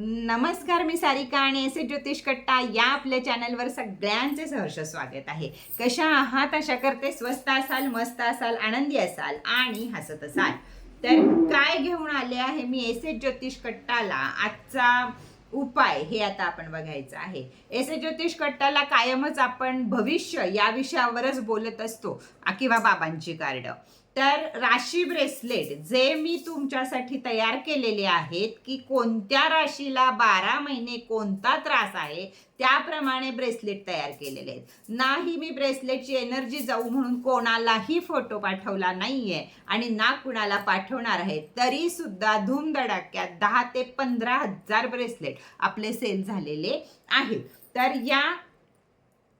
नमस्कार मी सारिका आणि एस ज्योतिष कट्टा या आपल्या चॅनलवर सगळ्यांचे सहर्ष स्वागत आहे. कशा आहात? अशा करते स्वस्त असाल मस्त असाल आनंदी असाल आणि हसत असाल. तर काय घेऊन आले आहे मी एस ज्योतिष कट्टाला? आजचा उपाय हे आता आपण बघायचं आहे. एस ज्योतिष कट्टाला कायमच आपण भविष्य या विषयावरच बोलत असतो. किंवा बाबांची कार्ड तर राशी ब्रेसलेट जे मी तुमच्यासाठी तयार केलेले आहेत की कोणत्या राशीला बारा महिने कोणता त्रास आहे त्याप्रमाणे ब्रेसलेट तयार केलेले आहेत. नाही मी ब्रेसलेटची एनर्जी जाऊ म्हणून कोणालाही फोटो पाठवला नाहीये आणि ना कुणाला पाठवणार आहे. तरी सुद्धा धूमधडाक्यात दहा ते पंधरा हजार ब्रेसलेट आपले सेल झालेले आहेत. तर या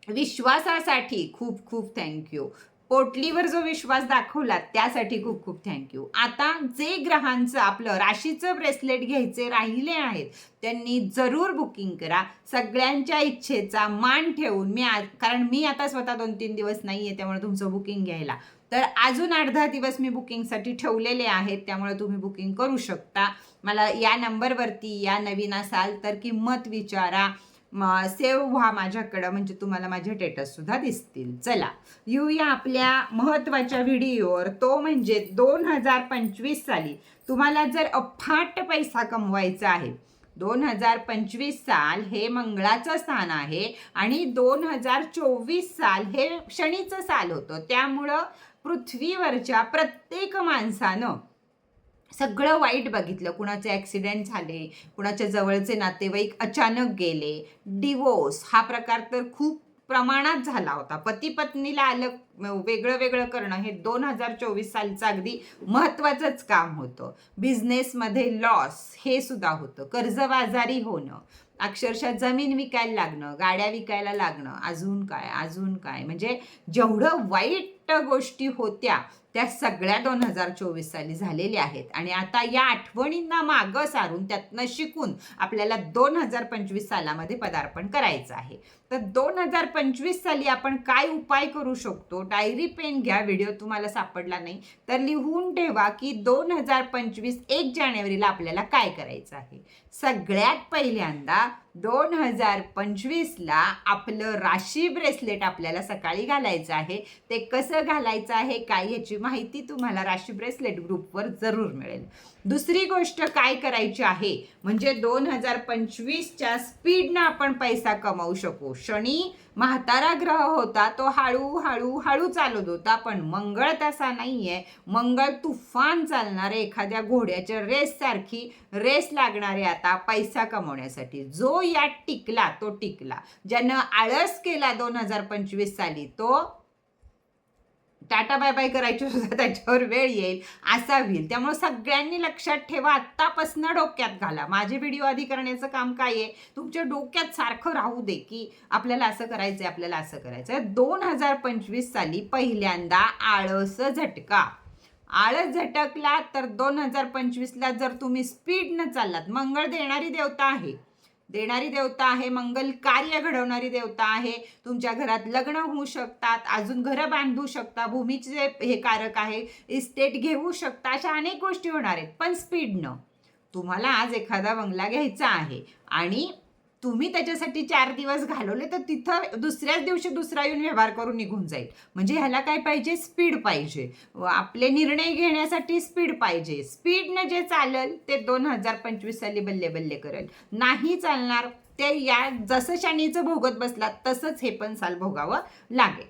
विश्वासासाठी खूप खूप थँक्यू पोटलीवर जो विश्वास दाखवला त्यासाठी खूप खूप थँक्यू आता जे ग्रहांचं आपलं राशीचं ब्रेसलेट घ्यायचे राहिले आहेत त्यांनी जरूर बुकिंग करा. सगळ्यांच्या इच्छेचा मान ठेवून मी आ कारण मी आता स्वतः दोन तीन दिवस नाही आहे त्यामुळे तुमचं बुकिंग घ्यायला. तर अजून अर्धा दिवस मी बुकिंगसाठी ठेवलेले आहेत त्यामुळे तुम्ही बुकिंग करू शकता. मला या नंबरवरती या नवीन असाल तर किंमत विचारा. सेव्ह व्हा माझ्याकडं म्हणजे तुम्हाला माझे टेटस सुद्धा दिसतील. चला येऊया आपल्या महत्त्वाच्या व्हिडिओवर तो म्हणजे दोन हजार पंचवीस साली तुम्हाला जर अफाट पैसा कमवायचा आहे दोन हजार पंचवीस साल हे मंगळाचं स्थान आहे आणि दोन हजार चोवीस साल हे शनीचं साल होतं. त्यामुळं पृथ्वीवरच्या प्रत्येक माणसानं सगळं वाईट बघितलं. कुणाचे ॲक्सिडेंट झाले कुणाच्या जवळचे नातेवाईक अचानक गेले डिवोर्स हा प्रकार तर खूप प्रमाणात झाला होता. पती पत्नीला आलं वेगळं वेगळं करणं हे दोन हजार चोवीस सालचं अगदी महत्त्वाचंच काम होतं. बिझनेसमध्ये लॉस हे सुद्धा होतं. कर्जबाजारी होणं अक्षरशः जमीन विकायला लागणं गाड्या विकायला लागणं अजून काय अजून काय. म्हणजे जेवढं वाईट गोष्टी होत्या त्या सगळ्या दोन हजार चोवीस साली झालेल्या आहेत. आणि आता या आठवणींना मागं सारून त्यातनं शिकून आपल्याला दोन हजार पंचवीस सालामध्ये पदार्पण करायचं आहे. तर दोन हजार पंचवीस साली आपण काय उपाय करू शकतो? डायरी पेन घ्या. व्हिडिओ तुम्हाला सापडला नाही. तर लिहून ठेवा की दोन हजार पंचवीस एक जानेवारीला आपल्याला काय करायचं आहे? सगळ्यात पहिल्यांदा दोन हजार पंचवीसला आपलं राशी ब्रेसलेट आपल्याला सकाळी घालायचं आहे. ते कसं घालायचं आहे? काय याची माहिती तुम्हाला राशी ब्रेसलेट ग्रुपवर जरूर मिळेल. दुसरी गोष्ट काय करायची आहे? म्हणजे दोन हजार पंचवीसच्या स्पीडनं आपण पैसा कमावू शकू. शनी म्हातारा ग्रह होता तो हळू हळू हळू चालत होता पण मंगळ तसा नाही आहे मंगळ तुफान चालणारे एखाद्या घोड्याच्या रेस सारखी रेस लागणारे आता पैसा कमवण्यासाठी. जो यात टिकला तो टिकला. ज्यानं आळस केला दोन हजार पंचवीस साली तो टाटा बाय बाय करायची सुद्धा त्याच्यावर वेळ येईल असा होईल. त्यामुळे सगळ्यांनी लक्षात ठेवा आत्तापासनं डोक्यात घाला. माझे व्हिडिओ आधी करण्याचं काम काय आहे? तुमच्या डोक्यात सारखं राहू दे की आपल्याला असं करायचं आहे आपल्याला असं करायचं आहे दोन हजार पंचवीस साली पहिल्यांदा आळस झटका. आळस झटकला तर दोन हजार पंचवीसला जर तुम्ही स्पीडनं चाललात मंगळ देणारी देवता आहे. देणारी देवता आहे मंगल कार्य घडवणारी देवता आहे. तुमच्या घरात लग्न होऊ शकतात अजून घरं बांधू शकता भूमीचे हे कारक आहे इस्टेट घेऊ शकता अशा अनेक गोष्टी होणार आहेत. पण स्पीडनं तुम्हाला आज एखादा बंगला घ्यायचा आहे आणि तुम्ही त्याच्यासाठी चार दिवस घालवले तर तिथं दुसऱ्याच दिवशी दुसरा येऊन व्यवहार करून निघून जाईल. म्हणजे ह्याला काय पाहिजे? स्पीड पाहिजे. आपले निर्णय घेण्यासाठी स्पीड पाहिजे. स्पीडनं जे चालेल ते दोन हजार पंचवीस साली बल्ले बल्ले करेल. नाही चालणार ते या जसं शनीचं भोगत बसला तसंच हे पण साल भोगावं लागेल.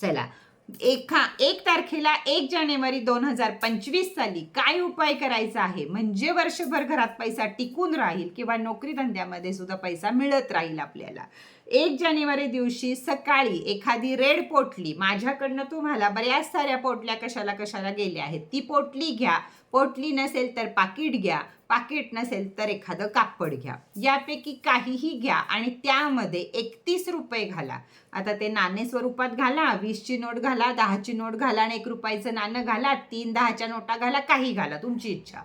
चला एका एक तारखेला एक जानेवारी दोन हजार पंचवीस साली काय उपाय करायचा आहे? म्हणजे वर्षभर घरात पैसा टिकून राहील किंवा नोकरी धंद्यामध्ये सुद्धा पैसा मिळत राहील आपल्याला? एक जानेवारी दिवशी सकाळी एखादी रेड पोटली माझ्याकडनं तुम्हाला बऱ्याच साऱ्या पोटल्या कशाला कशाला गेल्या आहेत ती पोटली घ्या. पोटली नसेल तर पाकिट घ्या पाकिट नसेल तर एखादं कापड घ्या. यापैकी काहीही घ्या आणि त्यामध्ये एकतीस रुपये घाला. आता ते नाणे स्वरूपात घाला वीसची नोट घाला दहाची नोट घाला आणि एक रुपयाचं नाणं घाला तीन दहाच्या नोटा घाला काही घाला तुमची इच्छा.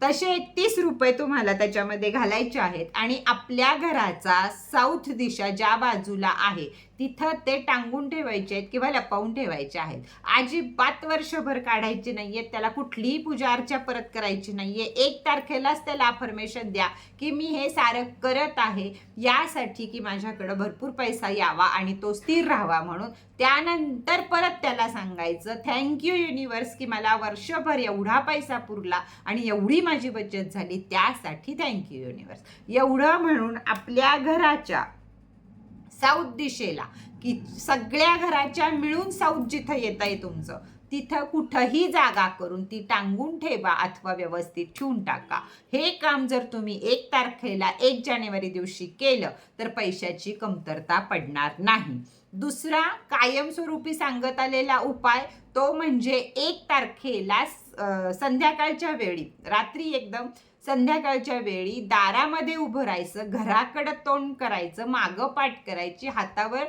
तसे एकतीस रुपये तुम्हाला त्याच्यामध्ये घालायचे आहेत आणि आपल्या घराचा साऊथ दिशा ज्या बाजूला आहे तिथं ते टांगून ठेवायचे आहेत किंवा लपवून ठेवायचे आहेत. अजिबात वर्षभर काढायचे नाहीयेत त्याला कुठलीही पूजा अर्चा परत करायची नाहीये. एक तारखेलाच त्याला अफर्मेशन द्या की मी हे सारं करत आहे. यासाठी की माझ्याकडं भरपूर पैसा यावा आणि तो स्थिर राहावा म्हणून. त्यानंतर परत त्याला सांगायचं थँक्यू युनिवर्स की मला वर्षभर एवढा पैसा पुरला आणि एवढी माझी बचत झाली. त्यासाठी थँक्यू युनिवर्स एवढं म्हणून आपल्या घराच्या साऊथ दिशेला की सगळ्या घराच्या मिळून साऊथ जिथं येत आहे तुमचं तिथं कुठंही जागा करून ती टांगून ठेवा अथवा व्यवस्थित ठेवून टाका. हे काम जर तुम्ही एक तारखेला एक जानेवारी दिवशी केलं तर पैशाची कमतरता पडणार नाही. दुसरा कायमस्वरूपी सांगत आलेला उपाय तो म्हणजे एक तारखेला संध्याकाळच्या वेळी रात्री एकदम संध्याकाळच्या वेळी दारामध्ये उभं राहायचं घराकडं तोंड करायचं मागं पाठ करायची हातावर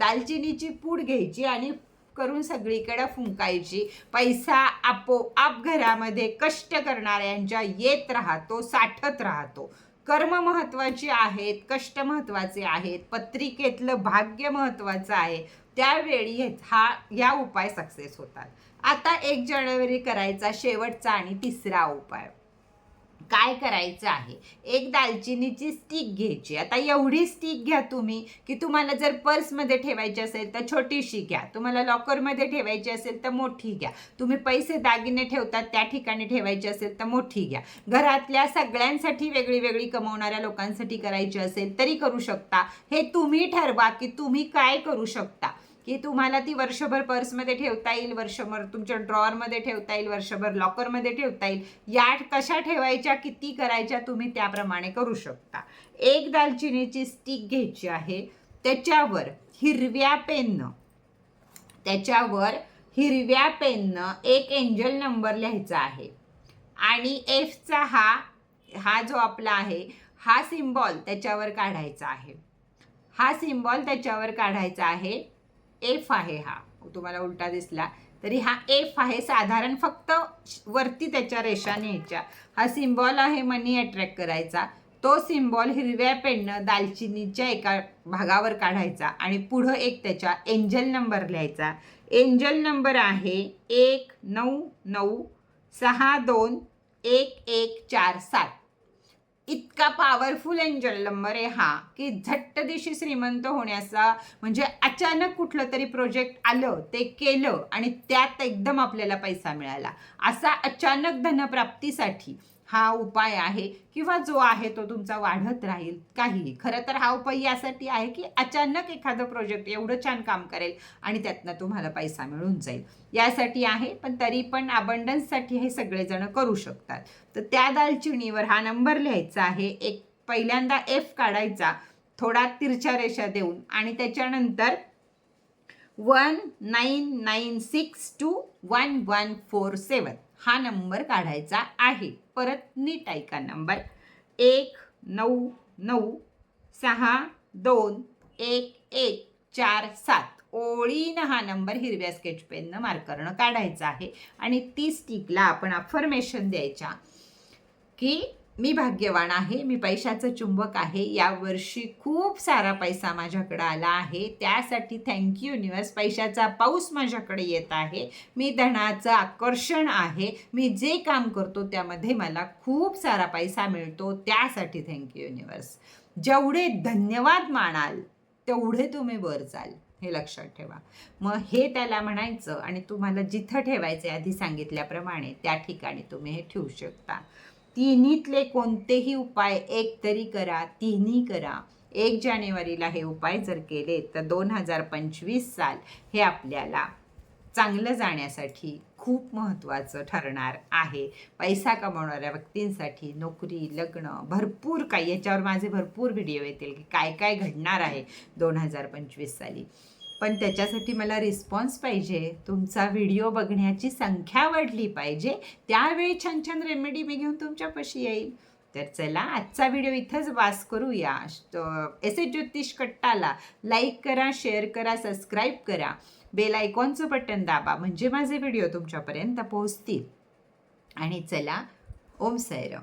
दालचिनीची पूड घ्यायची आणि करून सगळीकडे फुंकायची. पैसा आपोआप घरामध्ये कष्ट करणाऱ्यांच्या येत राहतो साठत राहतो. कर्म महत्वाची आहेत कष्ट महत्त्वाचे आहेत पत्रिकेतलं भाग्य महत्वाचं आहे. त्यावेळी हा या उपाय सक्सेस होतात. आता एक जानेवारी करायचा शेवटचा आणि तिसरा उपाय. काय करायचं आहे? एक दालचिनीची स्टिक घ्यायची. आता एवढी स्टिक घ्या तुम्ही की तुम्हाला जर पर्समध्ये ठेवायची असेल तर छोटीशी घ्या. तुम्हाला लॉकरमध्ये ठेवायची असेल तर मोठी घ्या. तुम्ही पैसे दागिने ठेवतात त्या ठिकाणी ठेवायची असेल तर मोठी घ्या. घरातल्या सगळ्यांसाठी वेगळी वेगळी कमवणाऱ्या लोकांसाठी करायची असेल तरी करू शकता. हे तुम्ही ठरवा की तुम्ही काय करू शकता. की तुम्हाला ती वर्षभर पर्समध्ये ठेवता येईल वर्षभर तुमच्या ड्रॉअरमध्ये ठेवता येईल वर्षभर लॉकरमध्ये ठेवता येईल. या कशा ठेवायच्या किती करायच्या तुम्ही त्याप्रमाणे करू शकता. एक दालचिनीची स्टिक घ्यायची आहे त्याच्यावर हिरव्या पेननं त्याच्यावर हिरव्या पेननं एक एंजल नंबर लिहायचा आहे. आणि एफचा हा हा जो आपला आहे हा सिम्बॉल त्याच्यावर काढायचा आहे. हा सिम्बॉल त्याच्यावर काढायचा आहे. एफ आहे हा. तुम्हाला उलटा दिसला. तरी हा एफ आहे. साधारण फक्त वरती त्याच्या रेषा न्यायच्या. हा सिम्बॉल आहे मनी अट्रॅक्ट करायचा. तो सिम्बॉल हिरव्या पेननं दालचिनीच्या एका भागावर काढायचा आणि पुढं एक त्याच्या एंजल नंबर लिहायचा. एंजल नंबर आहे एक नऊ नऊ सहा दोन एक एक चार सात. इतका पॉवरफुल एंजल नंबर आहे हा की झट्ट दिशी श्रीमंत होण्याचा म्हणजे अचानक कुठलं तरी प्रोजेक्ट आलं ते केलं आणि त्यात एकदम आपल्याला पैसा मिळाला. असा अचानक धनप्राप्तीसाठी हा उपाय आहे किंवा जो आहे तो तुमचा वाढत राहील काही खरं तर हा उपाय यासाठी आहे की अचानक एखादं प्रोजेक्ट एवढं छान काम करेल आणि त्यातनं तुम्हाला पैसा मिळून जाईल. यासाठी आहे पण तरी पण अबंडन्ससाठी हे सगळेजण करू शकतात. तर त्या दालचिनीवर हा नंबर लिहायचा आहे. एक पहिल्यांदा एफ काढायचा. थोडा तिरच्या रेषा देऊन आणि त्याच्यानंतर one nine nine six two one one four seven हा नंबर काढायचा आहे. परत नीट ऐका नंबर. एक नऊ नऊ सहा दोन एक एक चार सात. ओळीनं हा नंबर हिरव्या स्केच पेननं मार्करनं काढायचा आहे. आणि ती स्टिकला आपण अफर्मेशन द्यायच्या की मी भाग्यवान आहे मी पैशाचं चुंबक आहे यावर्षी खूप सारा पैसा माझ्याकडे आला आहे. त्यासाठी थँक्यू युनिवर्स पैशाचा पाऊस माझ्याकडे येत आहे. मी धनाचं आकर्षण आहे. मी जे काम करतो त्यामध्ये मला खूप सारा पैसा मिळतो. त्यासाठी थँक्यू युनिवर्स जेवढे धन्यवाद मानाल तेवढे तुम्ही वर जाल. हे लक्षात ठेवा. मग हे त्याला म्हणायचं आणि तुम्हाला जिथं ठेवायचं आधी सांगितल्याप्रमाणे त्या ठिकाणी तुम्ही हे ठेवू शकता. तिन्हीतले कोणतेही उपाय एक तरी करा तिन्ही करा. एक जानेवारीला हे उपाय जर केले तर दोन हजार पंचवीस साल हे आपल्याला चांगलं जाण्यासाठी खूप महत्त्वाचं ठरणार आहे. पैसा कमवणाऱ्या व्यक्तींसाठी नोकरी लग्न भरपूर काही. याच्यावर माझे भरपूर व्हिडिओ येतील की काय काय घडणार आहे दोन हजार पंचवीस साली. पण त्याच्यासाठी मला रिस्पॉन्स पाहिजे. तुमचा व्हिडिओ बघण्याची संख्या वाढली पाहिजे. त्यावेळी छान छान रेमेडी मी घेऊन तुमच्यापाशी येईल तर चला आजचा व्हिडिओ इथंच वास करूया. एस एस ज्योतिष कट्टाला लाईक करा शेअर करा सबस्क्राईब करा. बेल आयकॉनचं बटन दाबा म्हणजे माझे व्हिडिओ तुमच्यापर्यंत पोहोचतील. आणि चला ओम साईराम